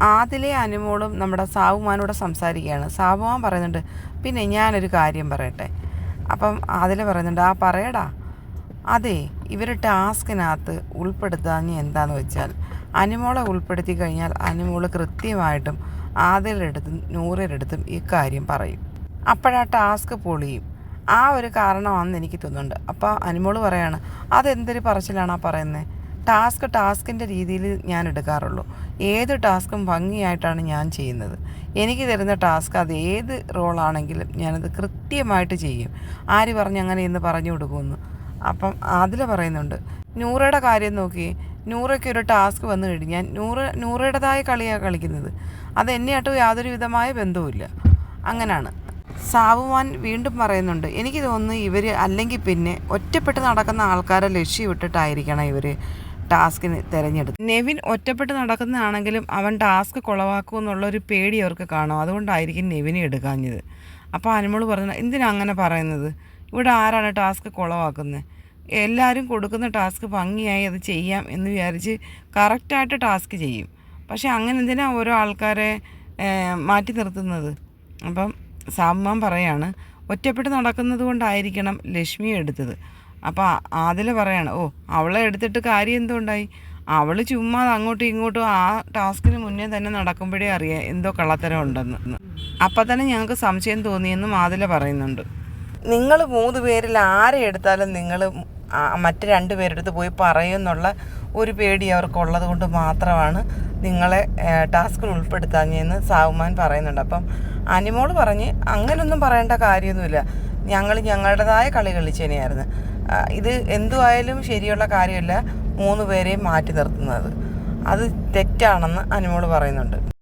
ആദിലെ അനുമോളും നമ്മുടെ സാവുമാനോട് സംസാരിക്കുകയാണ്. സാവുമാൻ പറയുന്നുണ്ട് പിന്നെ ഞാനൊരു കാര്യം പറയട്ടെ. അപ്പം ആദില പറയുന്നുണ്ട് ആ പറയടാ. അതെ ഇവർ ടാസ്കിനകത്ത് ഉൾപ്പെടുത്താഞ്ഞ് എന്താന്ന് വെച്ചാൽ അനുമോളെ ഉൾപ്പെടുത്തി കഴിഞ്ഞാൽ അനുമോൾ കൃത്യമായിട്ടും ആദിലെടുത്തും നൂറിലെടുത്തും ഇക്കാര്യം പറയും. അപ്പോഴാ ടാസ്ക് പൊളിയും. ആ ഒരു കാരണമാണെന്ന് എനിക്ക് തോന്നുന്നുണ്ട്. അപ്പോൾ അനുമോൾ പറയാണ് അതെന്തൊരു പറച്ചിലാണ് ആ പറയുന്നത് ടാസ്ക് ടാസ്കിന്റെ രീതിയിൽ ഞാൻ എടുക്കാറുള്ളൂ. ഏത് ടാസ്കും ഭംഗിയായിട്ടാണ് ഞാൻ ചെയ്യുന്നത്. എനിക്ക് തരുന്ന ടാസ്ക് അത് ഏത് റോളാണെങ്കിലും ഞാനത് കൃത്യമായിട്ട് ചെയ്യും. ആര് പറഞ്ഞ് അങ്ങനെ എന്ന് പറഞ്ഞു കൊടുക്കുമെന്ന്. അപ്പം അതിൽ പറയുന്നുണ്ട് നൂറയുടെ കാര്യം നോക്കി. നൂറയ്ക്ക് ഒരു ടാസ്ക് വന്നു കഴിഞ്ഞാൽ നൂറ് നൂറയുടേതായ കളിയാണ് കളിക്കുന്നത്. അത് എന്നെയായിട്ട് യാതൊരു വിധമായ ബന്ധവുമില്ല. അങ്ങനെയാണ് സാവുമാൻ വീണ്ടും പറയുന്നുണ്ട് എനിക്ക് തോന്നുന്നു ഇവർ അല്ലെങ്കിൽ പിന്നെ ഒറ്റപ്പെട്ട് നടക്കുന്ന ആൾക്കാരെ ലക്ഷ്യമിട്ടിട്ടായിരിക്കണം ഇവർ ടാസ്കിന് തിരഞ്ഞെടുത്തു. നെവിൻ ഒറ്റപ്പെട്ട് നടക്കുന്നതാണെങ്കിലും അവൻ ടാസ്ക് കുളവാക്കുമെന്നുള്ളൊരു പേടി അവർക്ക് കാണും. അതുകൊണ്ടായിരിക്കും നെവിനെ എടുക്കാഞ്ഞത്. അപ്പോൾ അനുമോൾ പറഞ്ഞു എന്തിനാ അങ്ങനെ പറയുന്നത്? ഇവിടെ ആരാണ് ടാസ്ക് കുളവാക്കുന്നത്? എല്ലാവരും കൊടുക്കുന്ന ടാസ്ക് ഭംഗിയായി അത് ചെയ്യാം എന്ന് വിചാരിച്ച് കറക്റ്റായിട്ട് ടാസ്ക് ചെയ്യും. പക്ഷേ അങ്ങനെ എന്തിനാണ് ഓരോ ആൾക്കാരെ മാറ്റി നിർത്തുന്നത്? അപ്പം സാമ്മാൻ പറയാണ് ഒറ്റപ്പെട്ട് നടക്കുന്നത് കൊണ്ടായിരിക്കണം ലക്ഷ്മിയെ എടുത്തത്. അപ്പോൾ അതിൽ പറയാണ് ഓ അവളെ എടുത്തിട്ട് കാര്യം എന്തുണ്ടായി? അവൾ ചുമ്മാ അങ്ങോട്ടും ഇങ്ങോട്ടും ആ ടാസ്കിന് മുന്നേ തന്നെ നടക്കുമ്പോഴേ അറിയാം എന്തോ കള്ളത്തരം ഉണ്ടെന്ന്. അപ്പം തന്നെ ഞങ്ങൾക്ക് സംശയം തോന്നിയെന്നും ആദില പറയുന്നുണ്ട്. നിങ്ങൾ മൂന്ന് പേരിൽ ആരെ എടുത്താലും നിങ്ങൾ മറ്റ് രണ്ട് പേരെടുത്ത് പോയി പറയുമെന്നുള്ള ഒരു പേടി അവർക്കുള്ളത് കൊണ്ട് മാത്രമാണ് നിങ്ങളെ ടാസ്കിൽ ഉൾപ്പെടുത്താഞ്ഞെന്ന് സാവുമാൻ പറയുന്നുണ്ട്. അപ്പം അനിമോൾ പറഞ്ഞ് അങ്ങനൊന്നും പറയേണ്ട കാര്യമൊന്നുമില്ല. ഞങ്ങൾ ഞങ്ങളുടേതായ കളി കളിച്ചേനെയായിരുന്നു ഇത് എന്തുവായാലും ശരിയുള്ള കാര്യമല്ല. മൂന്ന് പേരെയും മാറ്റി നിർത്തുന്നത്. അത് തെറ്റാണെന്ന് അനുമോൾ പറയുന്നുണ്ട്.